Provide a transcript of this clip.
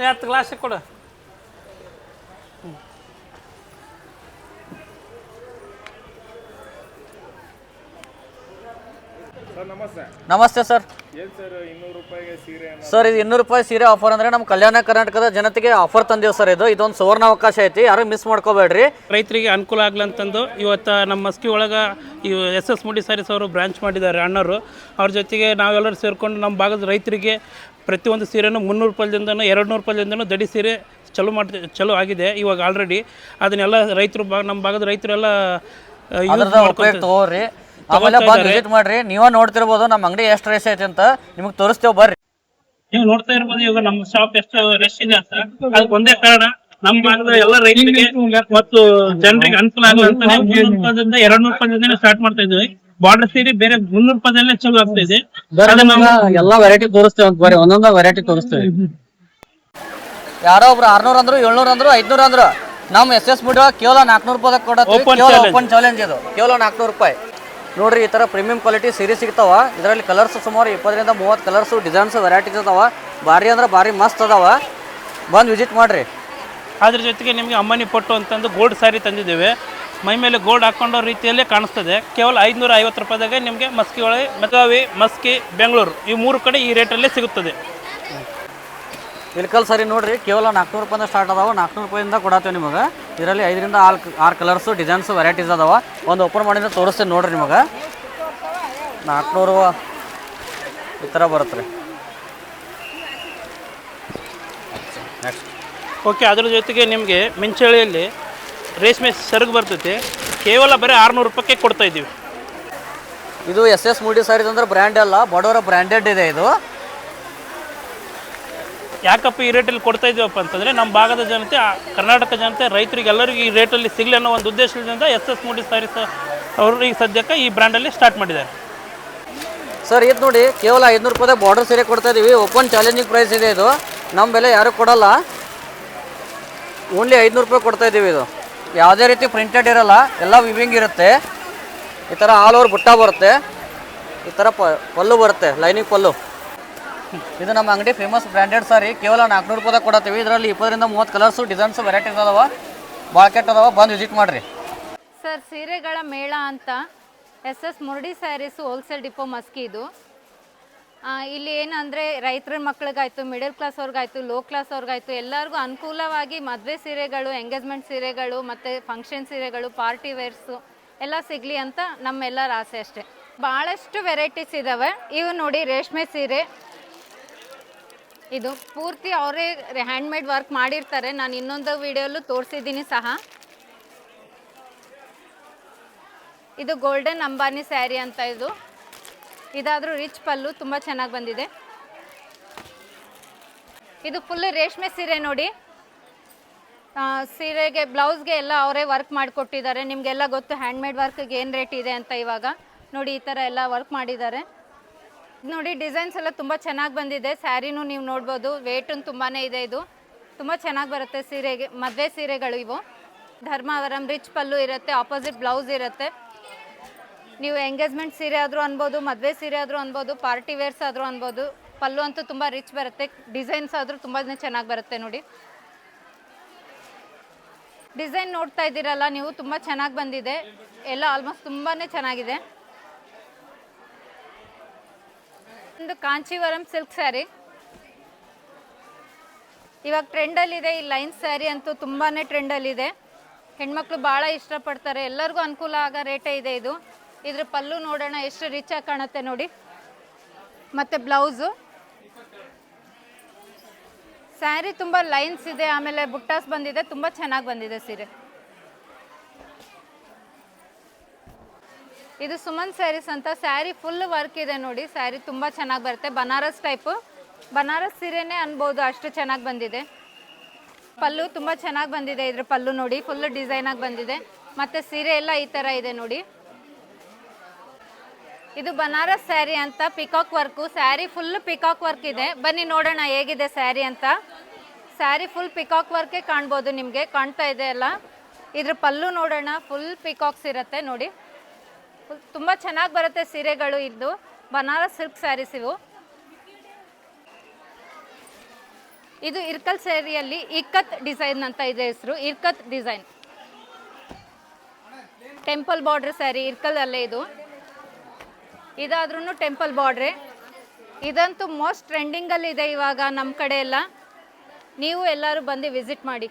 ಏ, ಹತ್ತು ಗ್ಲಾಸ್ ಕೊಡು. ನಮಸ್ತೆ. ನಮಸ್ತೆ ಸರ್. ಏನು ಸರ್ ಇದು ಇನ್ನೂರು ರೂಪಾಯಿ ಸೀರೆ ಆಫರ್ ಅಂದ್ರೆ ನಮ್ಮ ಕಲ್ಯಾಣ ಕರ್ನಾಟಕದ ಜನತೆಗೆ ಆಫರ್ ತಂದೇವ್ ಸರ್ ಇದು. ಇದೊಂದು ಸುವರ್ಣ ಅವಕಾಶ ಐತಿ. ಯಾರು ಮಿಸ್ ಮಾಡ್ಕೋಬೇಡ್ರಿ. ರೈತರಿಗೆ ಅನುಕೂಲ ಆಗ್ಲಂತಂದು ಇವತ್ತು ನಮ್ಮ ಮಸ್ಕಿ ಒಳಗೆ ಇವು ಎಸ್ ಎಸ್ ಮುಡಿ ಸಾರೀಸ್ ಅವರು ಬ್ರಾಂಚ್ ಮಾಡಿದ್ದಾರೆ ಅಣ್ಣರು ಅವ್ರ ಜೊತೆಗೆ ನಾವೆಲ್ಲರೂ ಸೇರಿಕೊಂಡು ನಮ್ಮ ಭಾಗದ ರೈತರಿಗೆ ಪ್ರತಿಯೊಂದು ಸೀರೆನೂ ಮುನ್ನೂರು ರೂಪಾಯಿದಿಂದನೂ ಎರಡು ನೂರು ರೂಪಾಯಿದಿಂದನೂ ದಡಿ ಸೀರೆ ಚಲೋ ಮಾಡಿ ಚಲೋ ಆಗಿದೆ ಇವಾಗ ಆಲ್ರೆಡಿ ಅದನ್ನೆಲ್ಲ ರೈತರು ಭಾಗ ನಮ್ಮ ಭಾಗದ ರೈತರೆಲ್ಲ ತಗೋರಿ. ಆಮೇಲೆ ಬಂದು ವಿಸಿಟ್ ಮಾಡ್ರಿ. ನೀವ ನೋಡ್ತಿರ್ಬೋದು ನಮ್ಮ ಅಂಗಡಿ ಎಷ್ಟು ರೇಸ್ ಐತಿ ಅಂತ. ನಿಮ್ಗೆ ತೋರಿಸ್ತೇವೆ ಬರ್ರಿ. ನೀವು ನೋಡ್ತಾ ಇರ್ಬೋದು ಇವಾಗ ನಮ್ಮ ಶಾಪ್ ಎಷ್ಟು ರಶ್ ಇದೆ ಅಂತ. ಅದಕ್ಕೆ ಒಂದೇ ಕಾರಣ ನಮ್ಮ ಭಾಗದ ಎಲ್ಲ ರೈತರಿಗೆ ಮತ್ತು ಜನರಿಗೆ ಅನುಕೂಲ ಆಗಲ್ಲ ಅಂತ ಮುನ್ನೂರು ರೂಪಾಯಿಂದ ಎರಡ್ ನೂರು ರೂಪಾಯಿಂದ ಸ್ಟಾರ್ಟ್ ಮಾಡ್ತಾ ಇದ್ವಿ ಬಾರ್ಡರ್ ಸೀರೆ ಬೇರೆ ಮುನ್ನೂರು ರೂಪಾಯಿದಲ್ಲೇ ಚಲೋ ಆಗ್ತಾ ಇದೆ. ಎಲ್ಲಾ ವೆರೈಟಿ ತೋರಿಸ್ತೇವೆ ಅಂತ ಬರ್ರಿ. ಒಂದೊಂದ ವೆರೈಟಿ ತೋರಿಸ್ತೇವೆ. ಯಾರೋ ಒಬ್ರು ಆರ್ನೂರ್ ಅಂದ್ರು ಏಳ್ನೂರ್ ಅಂದ್ರು ಐದ್ನೂರ್ ಅಂದ್ರು. ನಮ್ಮ ಎಸ್ ಎಸ್ ಬಿಡುವ ಕೇವಲ ನಾಲ್ಕನೂರು ರೂಪಾಯಿ ಕೊಡೋದು ಕೇವಲ. ಓಪನ್ ಚಾಲೆಂಜ್ ಇದು. ಕೇವಲ ನಾಲ್ಕನೂರು ರೂಪಾಯಿ. ನೋಡ್ರಿ, ಈ ಥರ ಪ್ರೀಮಿಯಂ ಕ್ವಾಲಿಟಿ ಸೀರೆ ಸಿಗ್ತಾವ. ಇದರಲ್ಲಿ ಕಲರ್ಸ್ ಸುಮಾರು ಇಪ್ಪತ್ತರಿಂದ ಮೂವತ್ತು ಕಲರ್ಸು ಡಿಸೈನ್ಸ್ ವೆರೈಟೀಸ್ ಅದಾವ. ಭಾರಿ ಅಂದ್ರೆ ಭಾರಿ ಮಸ್ತ್ ಅದಾವ. ಬಂದು ವಿಸಿಟ್ ಮಾಡಿರಿ. ಅದ್ರ ಜೊತೆಗೆ ನಿಮಗೆ ಅಮ್ಮನಿ ಪಟ್ಟು ಅಂತಂದು ಗೋಲ್ಡ್ ಸ್ಯಾರಿ ತಂದಿದ್ದೇವೆ. ಮೈ ಮೇಲೆ ಗೋಲ್ಡ್ ಹಾಕೊಂಡೋ ರೀತಿಯಲ್ಲೇ ಕಾಣಿಸ್ತದೆ. ಕೇವಲ ಐದುನೂರ ಐವತ್ತು ರೂಪಾಯಿದಾಗ ನಿಮಗೆ ಮಸ್ಕಿ ಒಳಗೆ ಬೆಳಗಾವಿ ಮಸ್ಕಿ, ಬೆಂಗಳೂರು ಈ ಮೂರು ಕಡೆ ಈ ರೇಟಲ್ಲೇ ಸಿಗುತ್ತದೆ. ಇಲ್ಕಲ್ ಸರಿ ನೋಡ್ರಿ ಕೇವಲ ನಾಲ್ಕುನೂರು ರೂಪಾಯಿಂದ ಸ್ಟಾರ್ಟ್ ಅದಾವ. ನಾಲ್ಕುನೂರು ರೂಪಾಯಿಂದ ಕೊಡತ್ತೇವೆ ನಿಮಗೆ. ಇದರಲ್ಲಿ ಐದರಿಂದ ಆರು ಆರು ಕಲರ್ಸು ಡಿಸೈನ್ಸ್ ವೆರೈಟೀಸ್ ಅದಾವ. ಒಂದು ಓಪನ್ ಮಾಡಿದ್ರೆ ತೋರಿಸ್ತೇನೆ ನೋಡ್ರಿ ನಿಮಗೆ. ನಾಲ್ಕುನೂರು ಈ ಥರ ಬರುತ್ತೆ ರೀ. ನೆಕ್ಸ್ಟ್ ಓಕೆ ಅದ್ರ ಜೊತೆಗೆ ನಿಮಗೆ ಮಿಂಚಳಿಯಲ್ಲಿ ರೇಷ್ಮೆ ಸರಗು ಬರ್ತೈತಿ. ಕೇವಲ ಬರೀ ಆರುನೂರು ರೂಪಾಯಿಗೆ ಕೊಡ್ತಾ ಇದ್ದೀವಿ. ಇದು ಎಸ್ ಎಸ್ ಮೂಡಿ ಸಾರೀಸ್ ಅಂದ್ರೆ ಬ್ರ್ಯಾಂಡ್ ಅಲ್ಲ ಬಡವರ ಬ್ರ್ಯಾಂಡೆಡ್ ಇದೆ ಇದು. ಯಾಕಪ್ಪ ಈ ರೇಟಲ್ಲಿ ಕೊಡ್ತಾ ಇದೀವಪ್ಪ ಅಂತಂದರೆ ನಮ್ಮ ಭಾಗದ ಜನತೆ ಕರ್ನಾಟಕ ಜನತೆ ರೈತರಿಗೆ ಎಲ್ಲರಿಗೂ ಈ ರೇಟಲ್ಲಿ ಸಿಗಲಿ ಅನ್ನೋ ಒಂದು ಉದ್ದೇಶದಿಂದ ಎಸ್ ಎಸ್ ಮೂಡಿ ಸಾರೀಸ್ ಅವರು ಈಗ ಸದ್ಯಕ್ಕೆ ಈ ಬ್ರ್ಯಾಂಡಲ್ಲಿ ಸ್ಟಾರ್ಟ್ ಮಾಡಿದ್ದಾರೆ. ಸರ್, ಇದು ನೋಡಿ, ಕೇವಲ ಐದುನೂರು ರೂಪಾಯಿ ಬಾರ್ಡರ್ ಸೀರೆ ಕೊಡ್ತಾ ಇದ್ದೀವಿ ಓಪನ್ ಚಾಲೆಂಜಿಂಗ್ ಪ್ರೈಸ್ ಇದೆ ಇದು. ನಮ್ಮ ಬೆಲೆ ಯಾರೂ ಕೊಡಲ್ಲ. ಓನ್ಲಿ ಐದುನೂರು ರೂಪಾಯಿ ಕೊಡ್ತಾ ಇದ್ದೀವಿ ಇದು. ಯಾವುದೇ ರೀತಿ ಪ್ರಿಂಟೆಡ್ ಇರಲ್ಲ, ಎಲ್ಲ ವಿವಿಂಗ್ ಇರುತ್ತೆ. ಈ ಥರ ಆಲ್ ಓವರ್ ಬುಟ್ಟ ಬರುತ್ತೆ. ಈ ಥರ ಪಲ್ಲು ಬರುತ್ತೆ, ಲೈನಿಂಗ್ ಪಲ್ಲು. ಇದು ನಮ್ಮ ಅಂಗಡಿ ಫೇಮಸ್ ಬ್ರ್ಯಾಂಡೆಡ್ ಸಾರಿ ಕೇವಲ ನಾಲ್ಕುನೂರು ರೂಪಾಯಿ ಕೊಡತ್ತೀವಿ. ಇದರಲ್ಲಿ ಇಪ್ಪತ್ತರಿಂದ ಮೂವತ್ತು ಕಲರ್ಸು ಡಿಸೈನ್ಸ್ ವೆರೈಟೀಸ್ ಅದಾವ. ಮಾರ್ಕೆಟ್ ಅದಾವ. ಬಂದು ವಿಸಿಟ್ ಮಾಡಿರಿ. ಸರ್ ಸೀರೆಗಳ ಮೇಳ ಅಂತ S S Muradi saris wholesale depot Maski ಇದು. ಇಲ್ಲಿ ಏನಂದರೆ ರೈತರ ಮಕ್ಳಿಗಾಯಿತು ಮಿಡಲ್ ಕ್ಲಾಸ್ ಅವ್ರಿಗಾಯ್ತು ಲೋ ಕ್ಲಾಸ್ ಅವ್ರಿಗಾಯ್ತು, ಎಲ್ಲರಿಗೂ ಅನುಕೂಲವಾಗಿ ಮದುವೆ ಸೀರೆಗಳು ಎಂಗೇಜ್ಮೆಂಟ್ ಸೀರೆಗಳು, ಮತ್ತು ಫಂಕ್ಷನ್ ಸೀರೆಗಳು ಪಾರ್ಟಿ ವೇರ್ಸು ಎಲ್ಲ ಸಿಗಲಿ ಅಂತ ನಮ್ಮೆಲ್ಲರ ಆಸೆ ಅಷ್ಟೇ. ಭಾಳಷ್ಟು ವೆರೈಟೀಸ್ ಇದ್ದಾವೆ ಇವು ನೋಡಿ ರೇಷ್ಮೆ ಸೀರೆ ಇದು ಪೂರ್ತಿ ಅವರೇ ಹ್ಯಾಂಡ್ಮೇಡ್ ವರ್ಕ್ ಮಾಡಿರ್ತಾರೆ. ನಾನು ಇನ್ನೊಂದು ವಿಡಿಯೋಲ್ಲೂ ತೋರಿಸಿದ್ದೀನಿ ಸಹ. ಇದು ಗೋಲ್ಡನ್ ಅಂಬಾನಿ ಸ್ಯಾರಿ ಅಂತ ಇದು. ಇದಾದರೂ ರಿಚ್ ಪಲ್ಲು, ತುಂಬ ಚೆನ್ನಾಗಿ ಬಂದಿದೆ. ಇದು ಫುಲ್ ರೇಷ್ಮೆ ಸೀರೆ ನೋಡಿ. ಸೀರೆಗೆ ಬ್ಲೌಸ್ಗೆ ಎಲ್ಲ ಅವರೇ ವರ್ಕ್ ಮಾಡಿಕೊಟ್ಟಿದ್ದಾರೆ. ನಿಮಗೆಲ್ಲ ಗೊತ್ತು ಹ್ಯಾಂಡ್ಮೇಡ್ ವರ್ಕ್ಗೆ ಏನು ರೇಟ್ ಇದೆ ಅಂತ ಇವಾಗ. ನೋಡಿ, ಈ ಥರ ಎಲ್ಲ ವರ್ಕ್ ಮಾಡಿದ್ದಾರೆ. ನೋಡಿ ಡಿಸೈನ್ಸ್ ಎಲ್ಲ ತುಂಬ ಚೆನ್ನಾಗಿ ಬಂದಿದೆ. ಸ್ಯಾರಿನೂ ನೀವು ನೋಡ್ಬೋದು ವೇಟು ತುಂಬಾ ಇದೆ ಇದು. ತುಂಬ ಚೆನ್ನಾಗಿ ಬರುತ್ತೆ ಸೀರೆಗೆ, ಮದುವೆ ಸೀರೆಗಳು ಇವು. ಧರ್ಮಾವರಂ ರಿಚ್ ಪಲ್ಲು ಇರುತ್ತೆ ಆಪೋಸಿಟ್ ಬ್ಲೌಸ್ ಇರುತ್ತೆ. ನೀವು ಎಂಗೇಜ್ಮೆಂಟ್ ಸೀರೆ ಆದರೂ ಅನ್ಬೋದು, ಮದುವೆ ಸೀರೆ ಆದರೂ ಅನ್ಬೋದು ಪಾರ್ಟಿ ವೇರ್ಸ್ ಆದರೂ ಅನ್ಬೋದು, ಪಲ್ಲು ಅಂತೂ ತುಂಬ ರಿಚ್ ಬರುತ್ತೆ. ಡಿಸೈನ್ಸ್ ಆದರೂ ತುಂಬಾ ಚೆನ್ನಾಗಿ ಬರುತ್ತೆ ನೋಡಿ. ಡಿಸೈನ್ ನೋಡ್ತಾ ಇದ್ದೀರಲ್ಲ, ನೀವು ತುಂಬ ಚೆನ್ನಾಗಿ ಬಂದಿದೆ. ಎಲ್ಲ ಆಲ್ಮೋಸ್ಟ್ ತುಂಬಾ ಚೆನ್ನಾಗಿದೆ. ಒಂದು ಕಾಂಚೀವರಂ ಸಿಲ್ಕ್ ಸ್ಯಾರಿ. ಇವಾಗ ಟ್ರೆಂಡಲ್ಲಿದೆ ಈ ಲೈನ್ ಸ್ಯಾರಿ ಅಂತೂ ತುಂಬಾ ಟ್ರೆಂಡಲ್ಲಿದೆ ಹೆಣ್ಮಕ್ಳು ಭಾಳ ಇಷ್ಟಪಡ್ತಾರೆ. ಎಲ್ಲರಿಗೂ ಅನುಕೂಲ ಆಗೋ ರೇಟೇ ಇದೆ ಇದು. ಇದ್ರ ಪಲ್ಲು ನೋಡೋಣ, ಎಷ್ಟು ರಿಚ್ ಆಗಿ ಕಾಣುತ್ತೆ ನೋಡಿ. ಮತ್ತು ಬ್ಲೌಸು. ಸ್ಯಾರಿ ತುಂಬ ಲೈನ್ಸ್ ಇದೆ, ಆಮೇಲೆ ಬುಟ್ಟಾಸ್ ಬಂದಿದೆ, ತುಂಬ ಚೆನ್ನಾಗಿ ಬಂದಿದೆ ಸೀರೆ. ಇದು ಸುಮನ್ ಸ್ಯಾರೀಸ್ ಅಂತ. ಸ್ಯಾರಿ ಫುಲ್ ವರ್ಕ್ ಇದೆ ನೋಡಿ. ಸ್ಯಾರಿ ತುಂಬ ಚೆನ್ನಾಗಿ ಬರುತ್ತೆ. ಬನಾರಸ್ ಟೈಪು ಬನಾರಸ್ ಸೀರೆನೇ ಅನ್ಬೋದು, ಅಷ್ಟು ಚೆನ್ನಾಗಿ ಬಂದಿದೆ. ಪಲ್ಲು ತುಂಬ ಚೆನ್ನಾಗಿ ಬಂದಿದೆ ಇದ್ರ ಪಲ್ಲು ನೋಡಿ. ಫುಲ್ ಡಿಸೈನ್ ಆಗಿ ಬಂದಿದೆ. ಮತ್ತೆ ಸೀರೆ ಎಲ್ಲ ಈ ಥರ ಇದೆ ನೋಡಿ. ಇದು ಬನಾರಸ್ ಸ್ಯಾರಿ ಅಂತ peacock work sari full peacock work ಇದೆ. ಬನ್ನಿ ನೋಡೋಣ ಹೇಗಿದೆ ಸ್ಯಾರಿ ಅಂತ. ಸ್ಯಾರಿ ಫುಲ್ ಪಿಕಾಕ್ ವರ್ಕೇ ಕಾಣ್ಬೋದು ನಿಮಗೆ. ಕಾಣ್ತಾ ಇದೆ ಅಲ್ಲ. ಇದ್ರ ಪಲ್ಲು ನೋಡೋಣ. ಫುಲ್ ಪಿಕಾಕ್ಸ್ ಇರುತ್ತೆ ನೋಡಿ. ತುಂಬ ಚೆನ್ನಾಗಿ ಬರುತ್ತೆ ಸೀರೆಗಳು ಇದು. ಬನಾರಸ್ ಸಿಲ್ಕ್ ಸ್ಯಾರೀಸ್ ಇವು. ಇದು ಇರ್ಕಲ್ ಸ್ಯಾರಿಯಲ್ಲಿ ಇಕ್ಕತ್ ಡಿಸೈನ್ ಅಂತ ಇದೆ ಹೆಸರು. Ilkal design temple border sari Ilkal ಅಲ್ಲೇ ಇದು. ಇದಾದ್ರೂ ಟೆಂಪಲ್ ಬಾರ್ಡ್ರೆ ಇದಂತೂ ಮೋಸ್ಟ್ ಟ್ರೆಂಡಿಂಗಲ್ಲಿ ಇದೆ ಇವಾಗ ನಮ್ಮ ಕಡೆ ಎಲ್ಲ. ನೀವು ಎಲ್ಲರೂ ಬಂದು ವಿಸಿಟ್ ಮಾಡಿ.